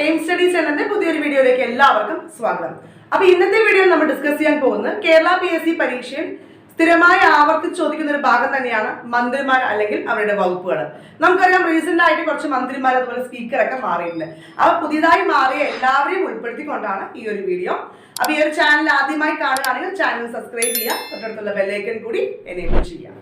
Aim studies എന്നതിന്റെ പുതിയൊരു വീഡിയോയിലേക്ക് എല്ലാവർക്കും സ്വാഗതം. അപ്പൊ ഇന്നത്തെ വീഡിയോ നമ്മൾ ഡിസ്കസ് ചെയ്യാൻ പോകുന്നത് കേരള പി എസ് സി പരീക്ഷയിൽ സ്ഥിരമായി ആവർത്തിച്ച് ചോദിക്കുന്ന ഒരു ഭാഗം തന്നെയാണ് മന്ത്രിമാർ അല്ലെങ്കിൽ അവരുടെ വകുപ്പുകൾ. നമുക്കറിയാം റീസെന്റ് ആയിട്ട് കുറച്ച് മന്ത്രിമാർ അതുപോലെ സ്പീക്കറൊക്കെ മാറിയിട്ടുണ്ട്. അപ്പൊ പുതിയതായി മാറിയ എല്ലാവരെയും ഉൾപ്പെടുത്തിക്കൊണ്ടാണ് ഈ ഒരു വീഡിയോ. അപ്പൊ ഈ ഒരു ചാനൽ ആദ്യമായി കാണുകയാണെങ്കിൽ ചാനൽ സബ്സ്ക്രൈബ് ചെയ്യുക തൊട്ടടുത്തുള്ള ബെല്ലേക്കൻ കൂടി എനേബിൾ ചെയ്യാം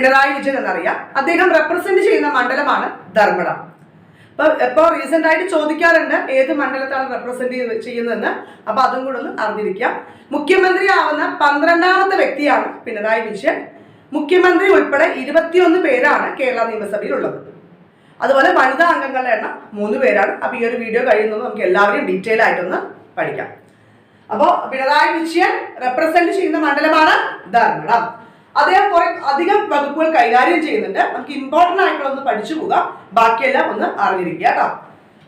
പിണറായി വിജയൻ എന്നറിയാം. അദ്ദേഹം റെപ്രസെന്റ് ചെയ്യുന്ന മണ്ഡലമാണ് ധർമ്മടം. അപ്പൊ ഇപ്പോ റീസെന്റ് ആയിട്ട് ചോദിക്കാറുണ്ട് ഏത് മണ്ഡലത്താണ് റെപ്രസെന്റ് ചെയ്യുന്നതെന്ന്. അപ്പൊ അതും കൂടെ ഒന്ന് അറിഞ്ഞിരിക്കാം. മുഖ്യമന്ത്രി ആവുന്ന പന്ത്രണ്ടാമത്തെ വ്യക്തിയാണ് പിണറായി വിജയൻ. മുഖ്യമന്ത്രി ഉൾപ്പെടെ ഇരുപത്തിയൊന്ന് പേരാണ് കേരള നിയമസഭയിൽ ഉള്ളത് അതുപോലെ വനിതാ അംഗങ്ങളുടെ എണ്ണം മൂന്ന് പേരാണ്. അപ്പൊ ഈ ഒരു വീഡിയോ കഴിയുന്നത് നമുക്ക് എല്ലാവരും ഡീറ്റെയിൽ ആയിട്ടൊന്ന് പഠിക്കാം. അപ്പോ പിണറായി വിജയൻ റെപ്രസെന്റ് ചെയ്യുന്ന മണ്ഡലമാണ് ധർമ്മടം. അദ്ദേഹം കുറെ അധികം വകുപ്പുകൾ കൈകാര്യം ചെയ്യുന്നുണ്ട്. നമുക്ക് ഇമ്പോർട്ടന്റ് ആയിട്ടുള്ള പഠിച്ചു പോകാം. ബാക്കിയെല്ലാം ഒന്ന് അറിഞ്ഞിരിക്കുക കേട്ടോ.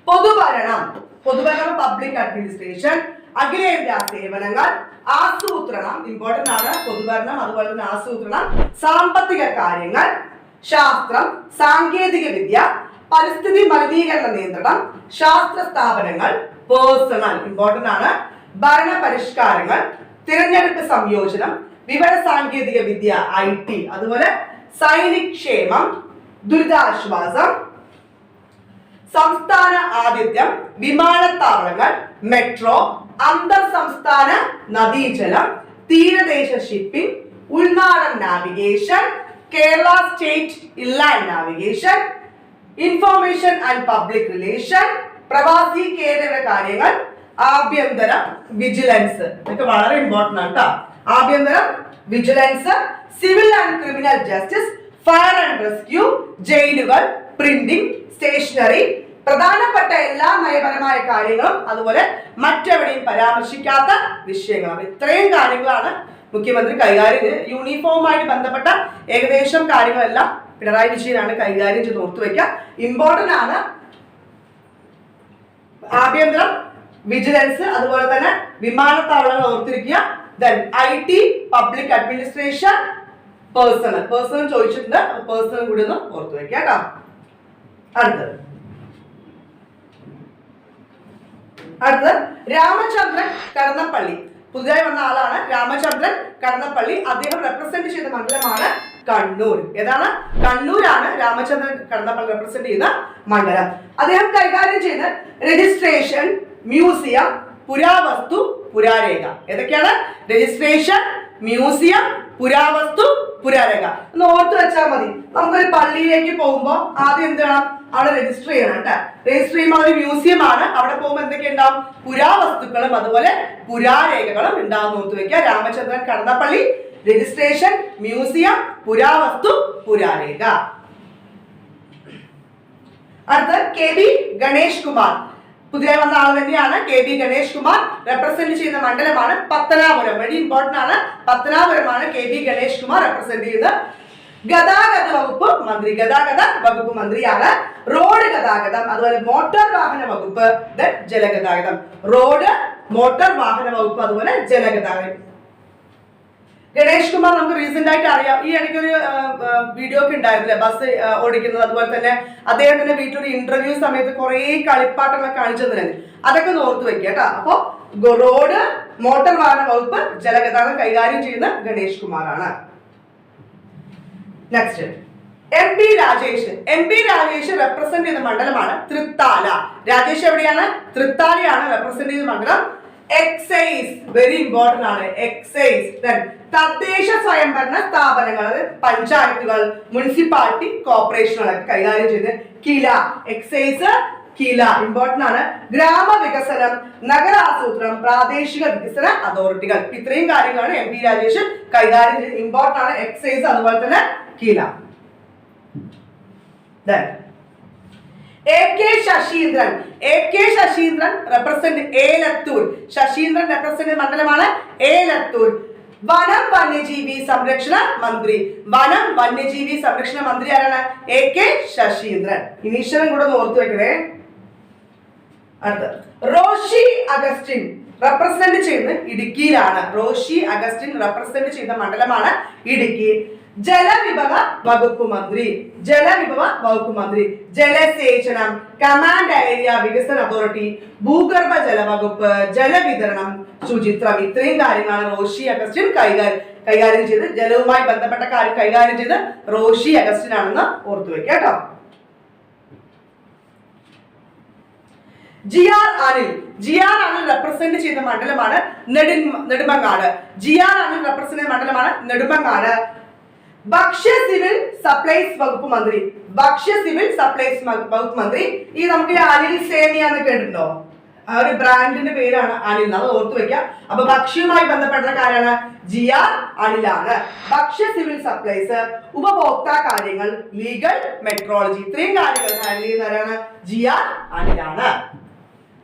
പൊതുഭരണം. പൊതുഭരണം പബ്ലിക് അഡ്മിനിസ്ട്രേഷൻ അഖിലേന്ത്യാ സേവനങ്ങൾ. ആസൂത്രണം. ഇമ്പോർട്ടന്റ് ആണ്. പൊതുഭരണം അതുപോലെ തന്നെ ആസൂത്രണം. സാമ്പത്തിക കാര്യങ്ങൾ. ശാസ്ത്രം. സാങ്കേതിക വിദ്യ. പരിസ്ഥിതി മലിനീകരണ നിയന്ത്രണം. ശാസ്ത്ര സ്ഥാപനങ്ങൾ. പേഴ്സണൽ. ഇമ്പോർട്ടന്റ് ആണ്. ഭരണ പരിഷ്കാരങ്ങൾ തിരഞ്ഞെടുപ്പ് സംയോജനം. വിവര സാങ്കേതിക വിദ്യ ഐ ടി അതുപോലെ സൈനിക് ക്ഷേമം ദുരിതാശ്വാസം സംസ്ഥാന ആതിഥ്യം വിമാനത്താവളങ്ങൾ മെട്രോ അന്തർ സംസ്ഥാന നദീജലം തീരദേശ ഷിപ്പിംഗ് ഉൾനാടൻ navigation Kerala state inland navigation information and public relation പ്രവാസി കേന്ദ്ര കാര്യങ്ങൾ ആഭ്യന്തര വിജിലൻസ് ഇതൊക്കെ വളരെ ഇമ്പോർട്ടന്റ് ആണ് കേട്ടോ ആഭ്യന്തരം vigilance civil and criminal justice fire and rescue ജയിലുകൾ printing stationery പ്രധാനപ്പെട്ട എല്ലാ നയപരമായ കാര്യങ്ങളും അതുപോലെ മറ്റെവിടെയും പരാമർശിക്കാത്ത വിഷയങ്ങളാണ് ഇത്രയും കാര്യങ്ങളാണ് മുഖ്യമന്ത്രി കൈകാര്യം യൂണിഫോമുമായിട്ട് ബന്ധപ്പെട്ട ഏകദേശം കാര്യങ്ങളെല്ലാം പിണറായി വിജയനാണ് കൈകാര്യം ചെയ്ത് ഓർത്തു ഇമ്പോർട്ടന്റ് ആണ് ആഭ്യന്തരം വിജിലൻസ് അതുപോലെ തന്നെ വിമാനത്താവളങ്ങൾ ഓർത്തിരിക്കുക. Then I T public administration personnel personnel ചോദിച്ചിട്ടുണ്ട്. പേഴ്സണൽ കൂടി ഒന്ന് ഓർത്തു കേട്ടോ. അടുത്തത്. അടുത്തത് രാമചന്ദ്രൻ കടന്നപ്പള്ളി. പുതുതായി വന്ന ആളാണ് രാമചന്ദ്രൻ കടന്നപ്പള്ളി. അദ്ദേഹം റെപ്രസെന്റ് ചെയ്ത മണ്ഡലമാണ് കണ്ണൂർ. ഏതാണ്? കണ്ണൂരാണ് രാമചന്ദ്രൻ കടന്നപ്പള്ളി റെപ്രസെന്റ് ചെയ്യുന്ന മണ്ഡലം. അദ്ദേഹം കൈകാര്യം ചെയ്ത രജിസ്ട്രേഷൻ മ്യൂസിയം പുരാവസ്തു പുരാരേഖ. ഏതൊക്കെയാണ്? രജിസ്ട്രേഷൻ മ്യൂസിയം പുരാവസ്തു പുരാരേഖ. എന്ന് ഓർത്ത് വെച്ചാൽ മതി. നമുക്കൊരു പള്ളിയിലേക്ക് പോകുമ്പോൾ ആദ്യം എന്ത് വേണം? അവിടെ രജിസ്റ്റർ ചെയ്യണം കേട്ടോ രജിസ്റ്റർ ചെയ്യുമ്പോൾ ഒരു മ്യൂസിയം ആണ്. അവിടെ പോകുമ്പോൾ എന്തൊക്കെ ഉണ്ടാവും? പുരാവസ്തുക്കളും അതുപോലെ പുരാരേഖകളും ഉണ്ടാവും ഓർത്ത് വെക്കുക. രാമചന്ദ്രൻ കടന്നപ്പള്ളി രജിസ്ട്രേഷൻ മ്യൂസിയം പുരാവസ്തു പുരാരേഖ. അടുത്ത കെ ബി ഗണേഷ് കുമാർ. പുതിയ വന്ന ആൾ തന്നെയാണ് K B Ganesh Kumar. Represent ചെയ്യുന്ന മണ്ഡലമാണ് പത്തനാപുരം. വെരി ഇമ്പോർട്ടന്റ് ആണ്. പത്തനാപുരമാണ് K B Ganesh Kumar represent ചെയ്യുന്നത് ഗതാഗത വകുപ്പ് മന്ത്രി ഗതാഗത വകുപ്പ് മന്ത്രിയാണ്. റോഡ് ഗതാഗതം അതുപോലെ മോട്ടോർ വാഹന വകുപ്പ് then ജലഗതാഗതം. റോഡ് മോട്ടോർ വാഹന വകുപ്പ് അതുപോലെ ജലഗതാഗതം. ഗണേഷ് കുമാർ നമുക്ക് റീസെന്റ് ആയിട്ട് അറിയാം. ഈ ഇടയ്ക്ക് ഒരു വീഡിയോ ഒക്കെ ഉണ്ടായിരുന്നില്ലേ? ബസ് ഓടിക്കുന്നത്. അതുപോലെ തന്നെ അദ്ദേഹത്തിന്റെ വീട്ടിലൊരു ഇന്റർവ്യൂ സമയത്ത് കുറെ കളിപ്പാട്ടങ്ങളൊക്കെ കാണിച്ചു അതൊക്കെ ഓർത്ത് വെക്കുക കേട്ടോ. അപ്പോ റോഡ് മോട്ടോർ വാഹന വകുപ്പ് ജലഗതാഗതം കൈകാര്യം ചെയ്യുന്ന ഗണേഷ് കുമാറാണ്. Next M P Rajesh. M P Rajesh represent ചെയ്യുന്ന മണ്ഡലമാണ് തൃത്താല. രാജേഷ് എവിടെയാണ്? തൃത്താലയാണ് റെപ്രസെന്റ് ചെയ്യുന്ന മണ്ഡലം. എക്സൈസ് വെരി ഇമ്പോർട്ടന്റ് ആണ്. എക്സൈസ് തദ്ദേശ സ്വയംഭരണ സ്ഥാപനങ്ങൾ പഞ്ചായത്തുകൾ മുനിസിപ്പാലിറ്റി കോർപ്പറേഷനുകളൊക്കെ കൈകാര്യം ചെയ്ത് കില എക്സൈസ് കില ഇമ്പോർട്ടന്റ് ആണ്. ഗ്രാമവികസനം നഗരാസൂത്രണം പ്രാദേശിക വികസന അതോറിറ്റികൾ. ഇത്രയും കാര്യങ്ങളാണ് എം പി രാജേഷ് കൈകാര്യം ചെയ്ത് ഇമ്പോർട്ടന്റ് ആണ്. എക്സൈസ് അതുപോലെ തന്നെ Kila. A K Saseendran. A K Saseendran represent Elathur. Saseendran represent മണ്ഡലമാണ് ഏലത്തൂർ. വനം വന്യജീവി സംരക്ഷണ മന്ത്രി. വനം വന്യജീവി സംരക്ഷണ മന്ത്രി ആരാണ്? A K Saseendran. ഇനീശ്വരൻ കൂടെ ഓർത്തു വെക്കണേ. അടുത്ത റോഷി അഗസ്റ്റിൻ റെപ്രസെന്റ് ചെയ്യുന്നത് ഇടുക്കിയിലാണ്. റോഷി അഗസ്റ്റിൻ റെപ്രസെന്റ് ചെയ്ത മണ്ഡലമാണ് ഇടുക്കി. ജലവിഭവ വകുപ്പ് മന്ത്രി. ജലവിഭവ വകുപ്പ് മന്ത്രി ജലസേചനം കമാൻഡ് ഏരിയ വികസന അതോറിറ്റി ഭൂഗർഭ ജല വകുപ്പ് ജലവിതരണം. ശുചിത്രം ഇത്രയും കാര്യങ്ങളാണ് റോഷി അഗസ്റ്റിൻ കൈകാര്യം കൈകാര്യം ചെയ്ത് ജലവുമായി ബന്ധപ്പെട്ട കാര്യം കൈകാര്യം ചെയ്ത് റോഷി അഗസ്റ്റിൻ ആണെന്ന് ഓർത്തു വെക്കുക G R Anil. G R Anil represent ചെയ്ത മണ്ഡലമാണ് നെടും Nedumangad G R Anil represent മണ്ഡലമാണ് നെടുമങ്ങാട് ഭക്ഷ്യ സിവിൽ സപ്ലൈസ് വകുപ്പ് മന്ത്രി. ഭക്ഷ്യ സിവിൽ സപ്ലൈസ് വകുപ്പ് മന്ത്രി. ഈ നമുക്ക് അനിൽ സേനിയ എന്ന് കേട്ടിട്ടുണ്ടോ? ആ ഒരു ബ്രാൻഡിന്റെ പേരാണ് അനിൽ അത് ഓർത്തു വെക്കാം. അപ്പൊ ഭക്ഷ്യവുമായി ബന്ധപ്പെട്ട കാര്യമാണ് ജി ആർ അനിലാണ്. ഭക്ഷ്യ സിവിൽ സപ്ലൈസ് ഉപഭോക്താ കാര്യങ്ങൾ ലീഗൽ മെട്രോളജി. ഇത്രയും കാര്യങ്ങൾ ഹാൻഡിൽ ചെയ്യുന്നവരാണ് ജി ആർ അനിലാണ്.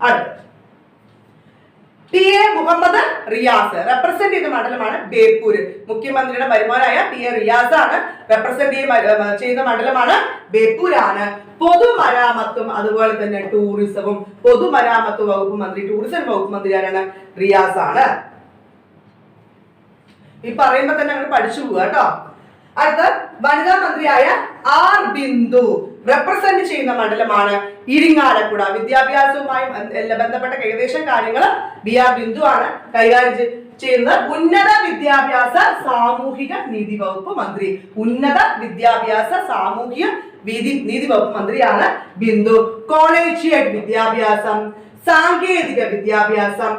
അടുത്ത് T A Muhammad Riyas. Represent ചെയ്യുന്ന മണ്ഡലമാണ് ബേപ്പൂര് മുഖ്യമന്ത്രിയുടെ വരുമാനായ ടി എ റിയാസ് ആണ് റെപ്രസെന്റ് ചെയ്യുന്ന മണ്ഡലമാണ് ബേപ്പൂരാണ്. പൊതുമരാമത്തും അതുപോലെ തന്നെ ടൂറിസവും പൊതുമരാമത്ത് വകുപ്പ് മന്ത്രി ടൂറിസം വകുപ്പ് മന്ത്രി ആരാണ്? റിയാസ് ആണ്. ഈ പറയുമ്പോ തന്നെ അങ്ങനെ പഠിച്ചു പോവുക കേട്ടോ. അടുത്ത വനിതാ മന്ത്രിയായ ആർ ബിന്ദു. റെപ്രസെന്റ് ചെയ്യുന്ന മണ്ഡലമാണ് ഇരിങ്ങാലക്കുട. വിദ്യാഭ്യാസവുമായി ബന്ധപ്പെട്ട ഏകദേശം കാര്യങ്ങൾ ബി ആർ ബിന്ദു ആണ് കൈകാര്യം ചെയ്യുന്നത്. ഉന്നത വിദ്യാഭ്യാസ സാമൂഹിക നീതി വകുപ്പ് മന്ത്രി. ഉന്നത വിദ്യാഭ്യാസ സാമൂഹിക വീതി നീതി വകുപ്പ് മന്ത്രിയാണ് ബിന്ദു. കോളേജിയറ്റ് വിദ്യാഭ്യാസം സാങ്കേതിക വിദ്യാഭ്യാസം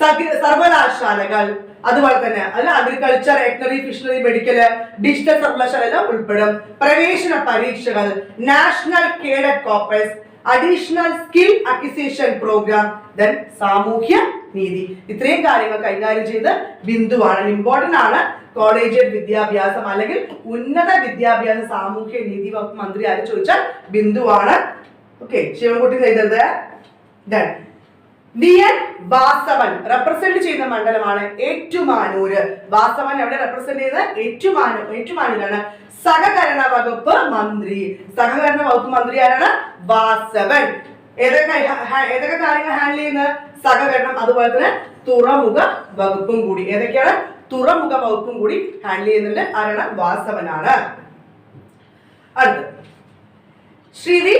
സർവകലാശാലകൾ അതുപോലെ തന്നെ അതിൽ അഗ്രികൾച്ചർ എക്കണറി ഫിഷണറി മെഡിക്കൽ ഡിജിറ്റൽ സർവകലാശാല ഉൾപ്പെടും. പ്രവേശന പരീക്ഷകൾ national cadet corps additional skill acquisition programme then സാമൂഹ്യ നീതി. ഇത്രയും കാര്യങ്ങൾ കൈകാര്യം ചെയ്ത് ബിന്ദുവാണ് ഇമ്പോർട്ടന്റ് ആണ്. കോളേജ് വിദ്യാഭ്യാസം അല്ലെങ്കിൽ ഉന്നത വിദ്യാഭ്യാസ സാമൂഹ്യ നീതി വകുപ്പ് മന്ത്രി ആര് ചോദിച്ചാൽ ബിന്ദുവാണ് ഓക്കെ ശിവൻകുട്ടി ചെയ്തത് ഡൺ എൻ വാസവൻ റെപ്രസെന്റ് ചെയ്യുന്ന മണ്ഡലമാണ് ഏറ്റുമാനൂര്. വാസവൻ എവിടെ റെപ്രസെന്റ് ചെയ്യുന്നത്? ഏറ്റുമാനൂർ ഏറ്റുമാനൂരാണ്. സഹകരണ വകുപ്പ് മന്ത്രി. സഹകരണ വകുപ്പ് മന്ത്രി ആരാണ്? വാസവൻ. ഏതൊക്കെ ഏതൊക്കെ കാര്യങ്ങൾ ഹാൻഡിൽ ചെയ്യുന്നത്? സഹകരണം അതുപോലെ തന്നെ തുറമുഖ വകുപ്പും കൂടി. ഏതൊക്കെയാണ്? തുറമുഖ വകുപ്പും കൂടി ഹാൻഡിൽ ചെയ്യുന്നുണ്ട്. ആരാണ്? വാസവനാണ്. അടുത്ത്. ശ്രീ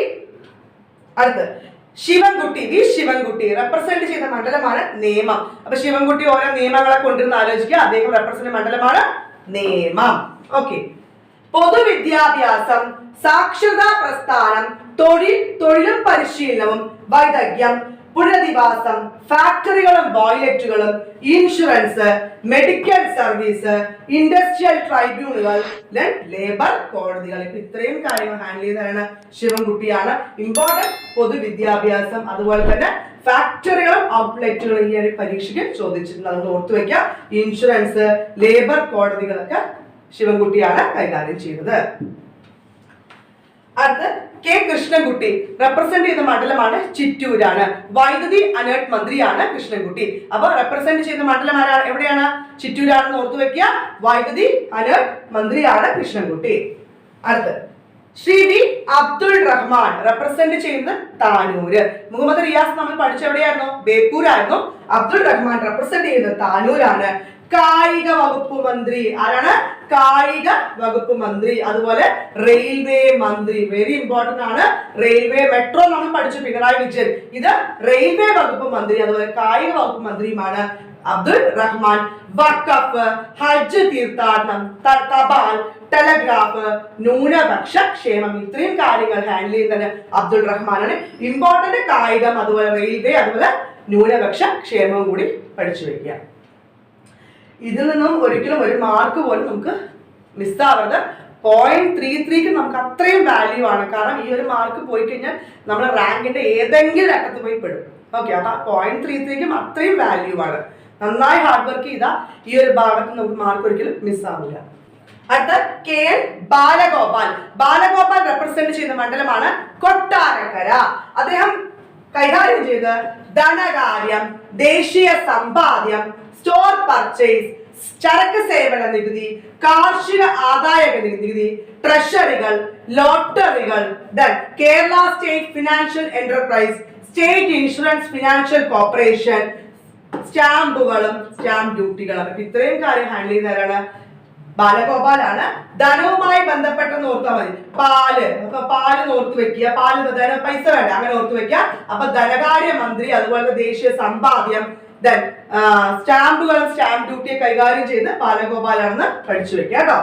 അടുത്ത്. ശിവൻകുട്ടി വി ശിവൻകുട്ടി. റെപ്രസെന്റ് ചെയ്ത മണ്ഡലമാണ് നിയമം അപ്പൊ ശിവൻകുട്ടി ഓരോ നിയമങ്ങളെ കൊണ്ടിരുന്ന് ആലോചിക്കുക. അദ്ദേഹം റെപ്രസെന്റ് മണ്ഡലമാണ് നിയമം ഓക്കെ പൊതുവിദ്യാഭ്യാസം സാക്ഷരതാ പ്രസ്ഥാനം തൊഴിൽ തൊഴിലും പരിശീലനവും വൈദഗ്ധ്യം. പുനരധിവാസം ഫാക്ടറികളും ബോയ്ലറ്റുകളും ഇൻഷുറൻസ് മെഡിക്കൽ സർവീസ് ഇൻഡസ്ട്രിയൽ ട്രൈബ്യൂണലുകൾ ലേബർ കോടതികൾ. ഇപ്പൊ ഇത്രയും കാര്യങ്ങൾ ഹാൻഡിൽ ചെയ്യുന്നതാണ് ശിവൻകുട്ടിയാണ്. ഇമ്പോർട്ടന്റ് പൊതുവിദ്യാഭ്യാസം അതുപോലെ തന്നെ ഫാക്ടറികളും ഔട്ട്ലെറ്റുകളും ഈ ഒരു പരീക്ഷയ്ക്ക് ചോദിച്ചിട്ടുണ്ട്. അതുകൊണ്ട് ഓർത്തു വെക്കാം ഇൻഷുറൻസ് ലേബർ കോടതികളൊക്കെ ശിവൻകുട്ടിയാണ് കൈകാര്യം ചെയ്യുന്നത് അടുത്ത് കെ കൃഷ്ണൻകുട്ടി റെപ്രസെന്റ് ചെയ്യുന്ന മണ്ഡലമാണ് ചിറ്റൂരാണ്. വൈദ്യുതി അലേർട്ട് മന്ത്രിയാണ് കൃഷ്ണൻകുട്ടി. അപ്പൊ റെപ്രസെന്റ് ചെയ്യുന്ന മണ്ഡലം എവിടെയാണ്? ചിറ്റൂരാണെന്ന് ഓർത്തു വെക്കുക. വൈദ്യുതി അലേർട്ട് മന്ത്രിയാണ് കൃഷ്ണൻകുട്ടി. അടുത്ത്. ശ്രീ വി അബ്ദുൾ റഹ്മാൻ റെപ്രസെന്റ് ചെയ്യുന്നത് താനൂര്. മുഹമ്മദ് റിയാസ് നമ്മൾ പഠിച്ച എവിടെയായിരുന്നു ബേപ്പൂരായിരുന്നു. അബ്ദുൾ റഹ്മാൻ റെപ്രസെന്റ് ചെയ്യുന്നത് താനൂരാണ്. കായിക വകുപ്പ് മന്ത്രി. ആരാണ്? കായിക വകുപ്പ് മന്ത്രി. അതുപോലെ റെയിൽവേ മന്ത്രി. വെരി ഇമ്പോർട്ടന്റ് ആണ്. റെയിൽവേ മെട്രോ നമ്മൾ പഠിച്ചു പിണറായി വിജയൻ. ഇത് റെയിൽവേ വകുപ്പ് മന്ത്രി അതുപോലെ കായിക വകുപ്പ് മന്ത്രിയുമാണ് അബ്ദുൾ റഹ്മാൻ. വക്കഫ് ഹജ്ജ് തീർത്ഥാടനം തപാൽ ടെലഗ്രാഫ് ന്യൂനപക്ഷ ക്ഷേമം. ഇത്രയും കാര്യങ്ങൾ ഹാൻഡിൽ ചെയ്യുന്നത് അബ്ദുൾ റഹ്മാനാണ്. ഇമ്പോർട്ടന്റ് കായികം അതുപോലെ റെയിൽവേ അതുപോലെ ന്യൂനപക്ഷ ക്ഷേമവും കൂടി പഠിച്ചു വെക്കുക ഇതിൽ നിന്നും ഒരിക്കലും ഒരു മാർക്ക് പോലും നമുക്ക് മിസ്സാവരുത് പോയിന്റ് ത്രീ ത്രീക്ക് നമുക്ക് അത്രയും വാല്യൂ ആണ്. കാരണം ഈ ഒരു മാർക്ക് പോയി കഴിഞ്ഞാൽ നമ്മുടെ റാങ്കിന്റെ ഏതെങ്കിലും അറ്റത്ത് പോയി പെടും. ഓക്കെ അപ്പൊ പോയിന്റ് ത്രീ ത്രീക്കും അത്രയും വാല്യൂ ആണ്. നന്നായി ഹാർഡ് വർക്ക് ചെയ്താൽ ഈ ഒരു ഭാഗത്ത് നമുക്ക് മാർക്ക് ഒരിക്കലും മിസ്സാവില്ല അടുത്ത K N Balagopal. Balagopal represent ചെയ്യുന്ന മണ്ഡലമാണ് കൊട്ടാരക്കര. അദ്ദേഹം കൈകാര്യം ചെയ്ത് ധനകാര്യം ദേശീയ സമ്പാദ്യം സ്റ്റോർ പർച്ചേസ് ചരക്ക് സേവന നികുതി കാർഷിക ആദായ നികുതി ട്രഷറികൾ ലോട്ടറികൾ Kerala state financial enterprise state insurance financial corporation സ്റ്റാമ്പുകളും സ്റ്റാമ്പ് ഡ്യൂട്ടികളും. അപ്പൊ ഇത്രയും കാര്യം ഹാൻഡിൽ ചെയ്യുന്നവരാണ് ബാലഗോപാലാണ്. ധനവുമായി ബന്ധപ്പെട്ട് ഓർത്താൽ മതി. പാൽ. അപ്പൊ പാൽ ഓർത്ത് വെക്കുക. പാൽ ധന പൈസ വേണ്ട. അങ്ങനെ ഓർത്ത് വെക്കുക. അപ്പൊ ധനകാര്യ മന്ത്രി അതുപോലെ ദേശീയ സമ്പാദ്യം ദെൻ സ്റ്റാമ്പുകളും സ്റ്റാമ്പ് ഡ്യൂട്ടിയെ കൈകാര്യം ചെയ്യുന്ന ബാലഗോപാലാണെന്ന് പഠിച്ചു വെക്കുക കേട്ടോ.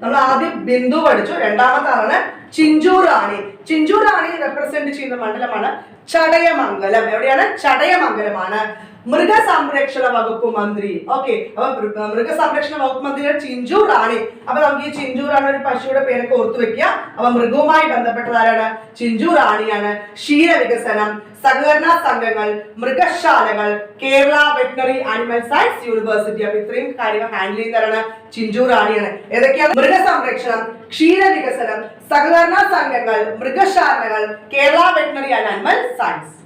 നമ്മൾ ആദ്യം ബിന്ദു പഠിച്ചു. രണ്ടാമത്തെ ആളാണ് ചിഞ്ചു റാണി. ചിഞ്ചു റാണി റെപ്രസെന്റ് ചെയ്യുന്ന മണ്ഡലമാണ് ചടയമംഗലം. എവിടെയാണ്? ചടയമംഗലമാണ്. മൃഗസംരക്ഷണ വകുപ്പ് മന്ത്രി. ഓക്കെ അപ്പൊ മൃഗസംരക്ഷണ വകുപ്പ് മന്ത്രിയുടെ ചിഞ്ചു റാണി അപ്പൊ നമുക്ക് ഈ ചിഞ്ചു റാണി ഒരു പശുവിടെ പേരൊക്കെ ഓർത്തു വെക്കുക. അപ്പൊ മൃഗവുമായി ബന്ധപ്പെട്ടതാരാണ്? ചിഞ്ചു റാണിയാണ് ക്ഷീര വികസനം സഹകരണ സംഘങ്ങൾ മൃഗശാലകൾ Kerala veterinary animal science university. അപ്പൊ ഇത്രയും കാര്യങ്ങൾ ഹാൻഡിൽ ചെയ്യുന്നവരാണ് ചിഞ്ചു റാണിയാണ് ഏതൊക്കെയാണ്? മൃഗസംരക്ഷണം ക്ഷീര വികസനം സഹകരണ സംഘങ്ങൾ മൃഗശാലകൾ Kerala veterinary and animal science.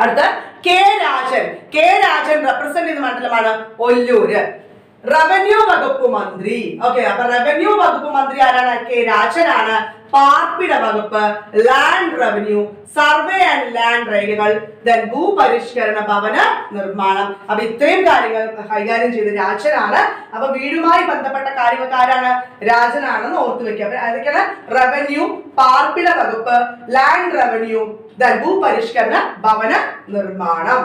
അടുത്ത K Rajan. K Rajan represent ചെയ്യുന്ന മണ്ഡലമാണ് ഒല്ലൂര്. റവന്യൂ വകുപ്പ് മന്ത്രി. ഓക്കെ അപ്പൊ റവന്യൂ വകുപ്പ് മന്ത്രി ആരാണ്? കെ രാജനാണ്. പാർപ്പിട വകുപ്പ് land revenue survey and land രേഖകൾ ഭൂപരിഷ്കരണ ഭവന നിർമ്മാണം. അപ്പൊ ഇത്രയും കാര്യങ്ങൾ കൈകാര്യം ചെയ്ത് രാജനാണ്. അപ്പൊ വീടുമായി ബന്ധപ്പെട്ട കാര്യങ്ങൾക്ക് ആരാണ്? രാജനാണെന്ന് ഓർത്തു വെക്കുക. അപ്പൊ അതൊക്കെയാണ് റവന്യൂ പാർപ്പിട വകുപ്പ് ലാൻഡ് റവന്യൂ ദെൻ ഭൂപരിഷ്കരണ ഭവന നിർമ്മാണം.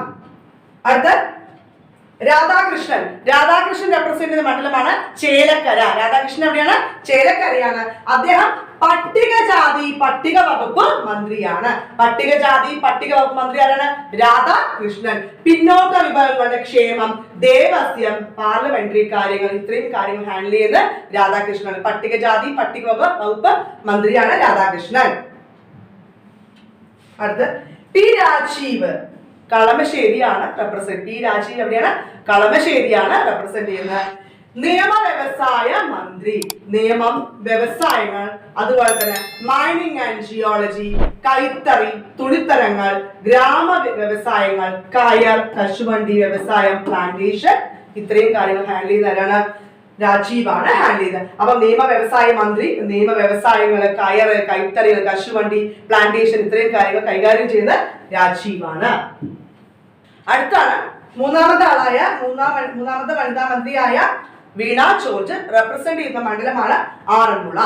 അടുത്ത രാധാകൃഷ്ണൻ. രാധാകൃഷ്ണൻ റെപ്രസെന്റ് ചെയ്യുന്ന മണ്ഡലമാണ് ചേലക്കര. രാധാകൃഷ്ണൻ എവിടെയാണ്? ചേലക്കരയാണ്. അദ്ദേഹം പട്ടികജാതി പട്ടിക വകുപ്പ് മന്ത്രിയാണ്. പട്ടികജാതി പട്ടിക വകുപ്പ് മന്ത്രി ആരാണ്? രാധാകൃഷ്ണൻ. പിന്നോക്ക വിഭാഗങ്ങളുടെ ക്ഷേമം ദേവസ്യം പാർലമെന്ററി കാര്യങ്ങൾ ഇത്രയും കാര്യങ്ങൾ ഹാൻഡിൽ ചെയ്ത് രാധാകൃഷ്ണൻ പട്ടികജാതി പട്ടിക വകുപ്പ് വകുപ്പ് മന്ത്രിയാണ് രാധാകൃഷ്ണൻ. അടുത്ത് പി രാജീവ്. കളമശ്ശേരിയാണ് റെപ്രസെന്റ് പി രാജീവ് എവിടെയാണ്? കളമശ്ശേരിയാണ് റെപ്രസെന്റ് ചെയ്യുന്നത്. നിയമ വ്യവസായ മന്ത്രി. നിയമം വ്യവസായങ്ങൾ അതുപോലെ തന്നെ മൈനിങ് ആൻഡ് ജിയോളജി കൈത്തറി തുണിത്തരങ്ങൾ ഗ്രാമ വ്യവസായങ്ങൾ കയർ കശുവണ്ടി വ്യവസായം പ്ലാന്റേഷൻ ഇത്രയും കാര്യങ്ങൾ ഹാൻഡിൽ ചെയ്യുന്നവരാണ് രാജീവാണ് ഹാൻഡിൽ ചെയ്തത്. അപ്പൊ നിയമ വ്യവസായ മന്ത്രി നിയമ വ്യവസായങ്ങൾ കയർ കൈത്തറികൾ കശുവണ്ടി പ്ലാന്റേഷൻ ഇത്രയും കാര്യങ്ങൾ കൈകാര്യം ചെയ്യുന്ന രാജീവാണ്. അടുത്താണ് മൂന്നാമത്തെ ആളായ മൂന്നാം മൂന്നാമത്തെ വനിതാ മന്ത്രിയായ വീണ ജോർജ് റെപ്രസെന്റ് ചെയ്യുന്ന മണ്ഡലമാണ് ആറന്മുള.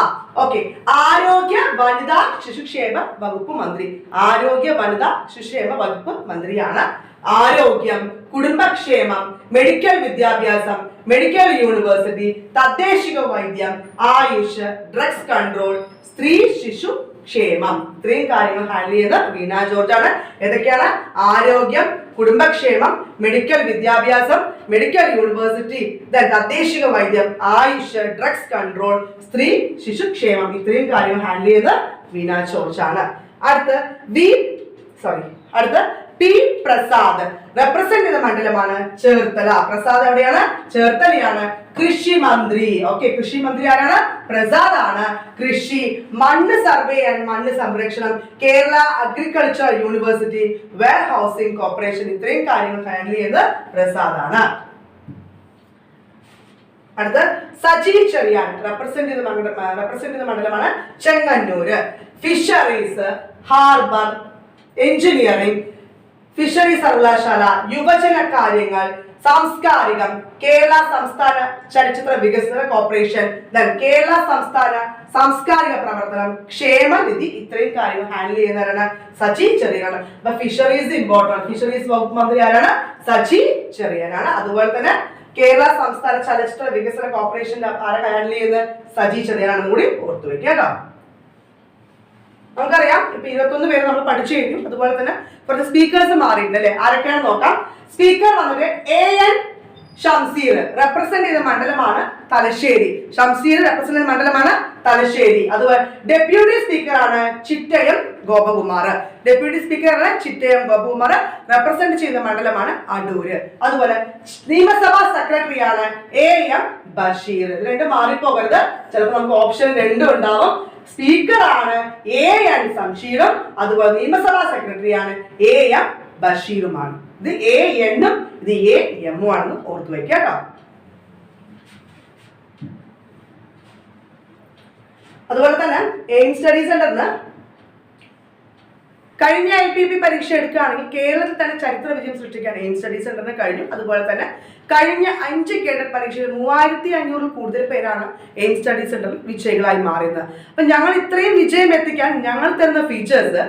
ഓക്കെ ആരോഗ്യ വനിതാ ശിശുക്ഷേമ വകുപ്പ് മന്ത്രി. ആരോഗ്യ വനിതാ ശിശുക്ഷേമ വകുപ്പ് മന്ത്രിയാണ്. ആരോഗ്യം കുടുംബക്ഷേമം മെഡിക്കൽ വിദ്യാഭ്യാസം മെഡിക്കൽ യൂണിവേഴ്സിറ്റി തദ്ദേശിക വൈദ്യം ആയുഷ് ഡ്രഗ്സ് കൺട്രോൾ സ്ത്രീ ശിശു ക്ഷേമം. ഇത്രയും കാര്യങ്ങൾ ഹാൻഡിൽ ചെയ്ത് വീണ ജോർജ് ആണ് ഏതൊക്കെയാണ്? ആരോഗ്യം കുടുംബക്ഷേമം മെഡിക്കൽ വിദ്യാഭ്യാസം മെഡിക്കൽ യൂണിവേഴ്സിറ്റി തദ്ദേശിക വൈദ്യം ആയുഷ് ഡ്രഗ്സ് കൺട്രോൾ സ്ത്രീ ശിശുക്ഷേമം ഇത്രയും കാര്യങ്ങൾ ഹാൻഡിൽ ചെയ്ത് വീണ ആണ്. അടുത്ത് വി സോറി അടുത്ത് പി പ്രസാദ്. റെപ്രസെന്റ് ചെയ്ത മണ്ഡലമാണ് ചേർത്തല. പ്രസാദ് എവിടെയാണ്? ചേർത്തലയാണ്. കൃഷി മന്ത്രി. ഓക്കെ കൃഷി മന്ത്രി ആരാണ്? പ്രസാദ് ആണ്. കൃഷി മണ്ണ് സർവേ ആൻഡ് മണ്ണ് സംരക്ഷണം Kerala agriculture university warehousing corporation ഇത്രയും കാര്യങ്ങൾ ഹാൻഡിൽ ചെയ്യുന്നത് പ്രസാദ് ആണ്. അടുത്ത് സജീവ് ചെറിയാൻ. റെപ്രസെന്റ് ചെയ്ത മണ്ഡലം റെപ്രസെന്റ് ചെയ്ത മണ്ഡലമാണ് Chengannur. Fisheries harbour engineering fishery സർവകലാശാല യുവജന കാര്യങ്ങൾ സാംസ്കാരികം കേരള സംസ്ഥാന ചലച്ചിത്ര വികസന കോർപ്പറേഷൻ കേരള സംസ്ഥാന സാംസ്കാരിക പ്രവർത്തനം ക്ഷേമനിധി ഇത്രയും കാര്യങ്ങൾ ഹാൻഡിൽ ചെയ്യുന്നവരാണ് സജി ചെറിയനാണ്. അപ്പൊ ഫിഷറീസ് ഇമ്പോർട്ടന്റ് ഫിഷറീസ് വകുപ്പ് മന്ത്രി ആരാണ്? സജി ചെറിയനാണ്. അതുപോലെ തന്നെ കേരള സംസ്ഥാന ചലച്ചിത്ര വികസന കോർപ്പറേഷന്റെ ആരെ ഹാൻഡിൽ ചെയ്യുന്നത്? സജി ചെറിയനാണെന്ന് കൂടി ഓർത്തു വയ്ക്കുക കേട്ടോ. നമുക്കറിയാം. ഇപ്പൊ ഇരുപത്തൊന്ന് പേര് നമ്മൾ പഠിച്ചു കഴിഞ്ഞു. അതുപോലെ തന്നെ കുറച്ച് സ്പീക്കേഴ്സ് മാറിയിട്ടുണ്ട് അല്ലെ? ആരൊക്കെയാണ് നോക്കാം. സ്പീക്കർ വന്നത് എ എൻ ഷംസീർ റെപ്രസെന്റ് ചെയ്ത മണ്ഡലമാണ് തലശ്ശേരി. ഷംസീർ റെപ്രസെന്റ് ചെയ്ത മണ്ഡലമാണ് തലശ്ശേരി. അതുപോലെ ഡെപ്യൂട്ടി സ്പീക്കറാണ് ചിറ്റയം ഗോപകുമാർ. ഡെപ്യൂട്ടി സ്പീക്കറാണ് ചിറ്റയം ഗോപകുമാർ. റെപ്രസെന്റ് ചെയ്ത മണ്ഡലമാണ് അടൂര്. അതുപോലെ നിയമസഭാ സെക്രട്ടറിയാണ് എ എം ബഷീർ. ഇത് രണ്ടും മാറിപ്പോകരുത്. ചിലപ്പോൾ നമുക്ക് ഓപ്ഷൻ രണ്ടും ഉണ്ടാവും. സ്പീക്കറാണ് എ എൻ സംഷീറും അതുപോലെ നിയമസഭാ സെക്രട്ടറിയാണ് എ എം ബഷീറുമാണ്. ഇത് എ എണ്ണും ഇത് എ എമ്മും ആണെന്ന് ഓർത്തു വയ്ക്കുക കേട്ടോ. അതുപോലെ തന്നെ എയിം സ്റ്റഡി സെന്ററിന് കഴിഞ്ഞ ഐ പി പി പരീക്ഷ എടുക്കുകയാണെങ്കിൽ കേരളത്തിൽ തന്നെ ചരിത്ര വിജയം സൃഷ്ടിക്കാൻ എയിം സ്റ്റഡി സെന്ററിന് കഴിഞ്ഞു. അതുപോലെ തന്നെ കഴിഞ്ഞ അഞ്ച് കേഡർ പരീക്ഷയിൽ മൂവായിരത്തി അഞ്ഞൂറിൽ കൂടുതൽ പേരാണ് എയിം സ്റ്റഡി സെന്ററിൽ വിജയികളായി മാറിയത്. അപ്പം ഞങ്ങൾ ഇത്രയും വിജയം എത്തിക്കാൻ ഞങ്ങൾ തരുന്ന ഫീച്ചേഴ്സ്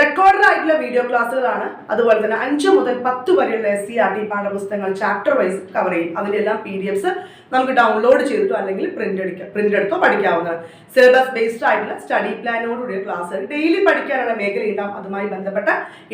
റെക്കോർഡഡ് ആയിട്ടുള്ള വീഡിയോ ക്ലാസ്സുകളാണ്. അതുപോലെ തന്നെ അഞ്ച് മുതൽ പത്ത് വരെയുള്ള എസ് സി ആർ ടി പാഠപുസ്തകങ്ങൾ ചാപ്റ്റർ വൈസ് കവർ ചെയ്യും. അതിന്റെ എല്ലാം പി ഡി എഫ്സ് നമുക്ക് ഡൗൺലോഡ് ചെയ്തിട്ടോ അല്ലെങ്കിൽ പ്രിന്റ് എടുക്കാം പ്രിന്റ് എടുത്തോ പഠിക്കാവുന്നതാണ്. സിലബസ് ബേസ്ഡ് ആയിട്ടുള്ള സ്റ്റഡി പ്ലാനോടുകൂടിയ ക്ലാസ് ഡെയിലി പഠിക്കാനുള്ള മേഖലയുണ്ടാവും. അതുമായി ബന്ധപ്പെട്ട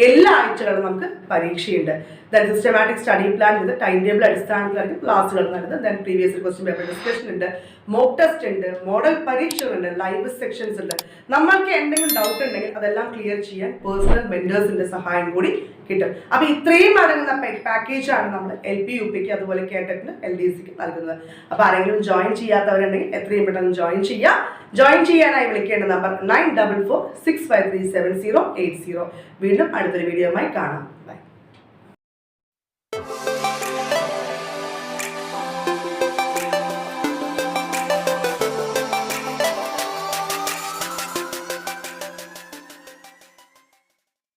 എല്ലാ ആഴ്ചകളും നമുക്ക് പരീക്ഷയുണ്ട്. Then systematic study plan with time table അടിസ്ഥാനത്തിലായിരിക്കും ക്ലാസ്സുകൾ നടന്നത്. Then previous question paper discussion ഉണ്ട്. മോക്ക് ടെസ്റ്റ് ഉണ്ട്. മോഡൽ പരീക്ഷകളുണ്ട് ലൈവ് സെക്ഷൻസ് ഉണ്ട്. നമ്മൾക്ക് എന്തെങ്കിലും ഡൗട്ട് ഉണ്ടെങ്കിൽ അതെല്ലാം ക്ലിയർ ചെയ്യാൻ പേഴ്സണൽ മെന്റേഴ്സിന്റെ സഹായം കൂടി കിട്ടും. അപ്പൊ ഇത്രയും അടങ്ങുന്ന പാക്കേജ് ആണ് നമ്മൾ എൽ പി യു പിക്ക് അതുപോലെ കേട്ടറ്റിന് എൽ ഡി സിക്ക് നൽകുന്നത്. അപ്പോൾ ആരെങ്കിലും ജോയിൻ ചെയ്യാത്തവരുണ്ടെങ്കിൽ എത്രയും പെട്ടെന്ന് ജോയിൻ ചെയ്യുക ജോയിൻ ചെയ്യാനായി വിളിക്കേണ്ട number nine double four six five three seven zero eight zero വീണ്ടും അടുത്തൊരു വീഡിയോയുമായി കാണാം. ബൈ